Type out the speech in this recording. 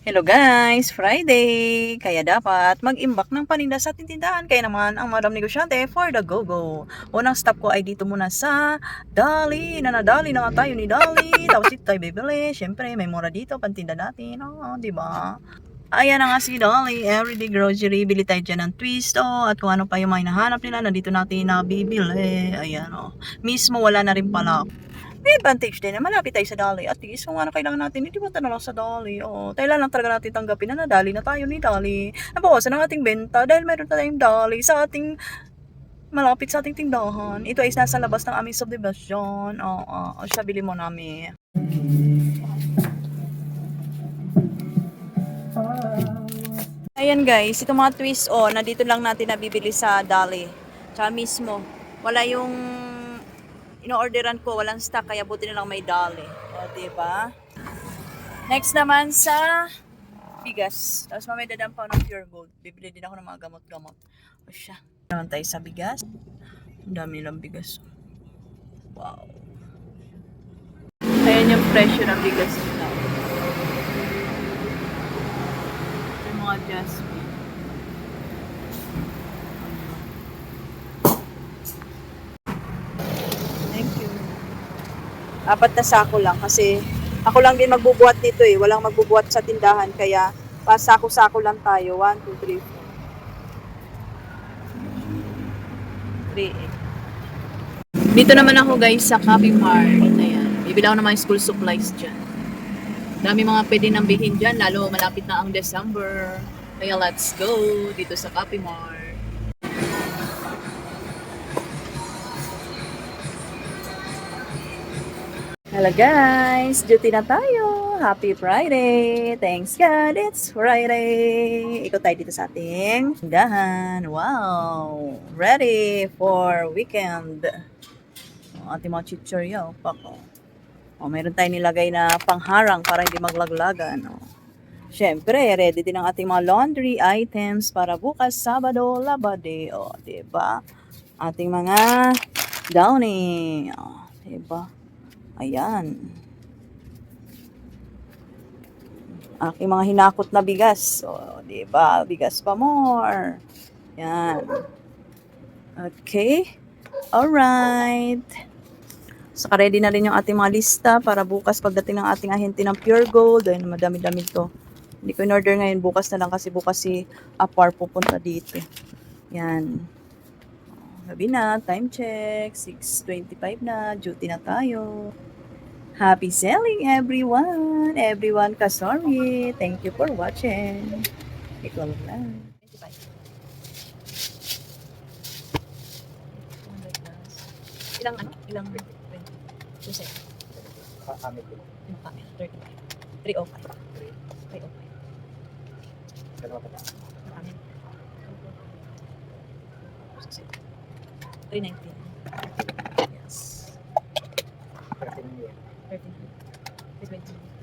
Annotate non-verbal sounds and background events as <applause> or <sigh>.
Hello guys, Friday! Kaya dapat mag-imbak ng paninda sa tindahan. Kaya naman ang madam negosyante for the go-go. Unang stop ko ay dito muna sa Dali. Nanadali na nga tayo ni Dali. <laughs> Tapos dito tayo bibili. Siyempre, may mura dito. Pantinda natin. Oh, di ba? Ayan na nga si Dolly, everyday grocery, bili tayo dyan ng twisto at kung ano pa yung mga hinahanap nila, nandito natin nabibili. Ayan o. Mismo wala na rin pala. May advantage din na malapit tayo sa Dolly. At least kung ano kailangan natin, hindi ba na lang sa Dolly. O, tayo lang talaga natin tanggapin na nadali na tayo ni Dolly. Nabawasan ang ating benta dahil meron tayong Dolly sa ating malapit sa ating tindahan. Ito ay nasa labas ng aming subdivision. Oo, siya bili mo namin. Ayan guys, ito mga twist o, nandito lang natin nabibili sa Dali. Tsaka mismo, wala yung ino-orderan ko, walang stock, kaya buti na lang may Dali. O, diba? Next naman sa bigas. Tapos mamaya dadam pa ako ng pure gold. Bibili din ako ng mga gamot-gamot. O siya. Naman tayo sa bigas. Ang dami nilang bigas. Wow. Ayan yung presyo ng bigas nila. Yung mga jasmine. Thank you. Apat na sako lang kasi ako lang din magbubuhat nito eh. Walang magbubuhat sa tindahan kaya pasako-sako lang tayo. 1, 2, 3, 4. 3, Dito naman ako guys sa Copy Mart. Ayan. Bibili ako ng mga school supplies dyan. Dami mga pwede nang bilhin dyan, lalo malapit na ang December. Kaya let's go dito sa Copy Mart. Hello guys! Duty na tayo! Happy Friday! Thanks God, it's Friday! Ikot tayo dito sa ating tindahan. Wow! Ready for weekend! Ang ating mga chichorya, oh, pako. Oh, meron tayong nilagay na pangharang para hindi maglaglagan. Oh. Siyempre, ready din ang ating mga laundry items para bukas, Sabado, Labade. O, oh, diba? Ating mga downy. O, oh, diba? Ayan. Aking mga hinakot na bigas. O, oh, diba? Bigas pa more. Yan. Okay. Alright. Saka ready na rin yung ating mga lista para bukas pagdating ng ating ahente ng Pure Gold. Ayun, madami-dami to. Hindi ko in-order ngayon. Bukas na lang kasi bukas si Apar pupunta dito. Yan. Gabi na. Time check. 6.25 na. Duty na tayo. Happy selling everyone! Everyone kasori! Thank you for watching. Ikaw lang. 25. Ilang ano? Ilang 20? 2 Kami ko. Yung kami. 35. 305. 305. Dalawa pa ba? Ang amin. 319. Yes. Pagdating niya. 13. 320.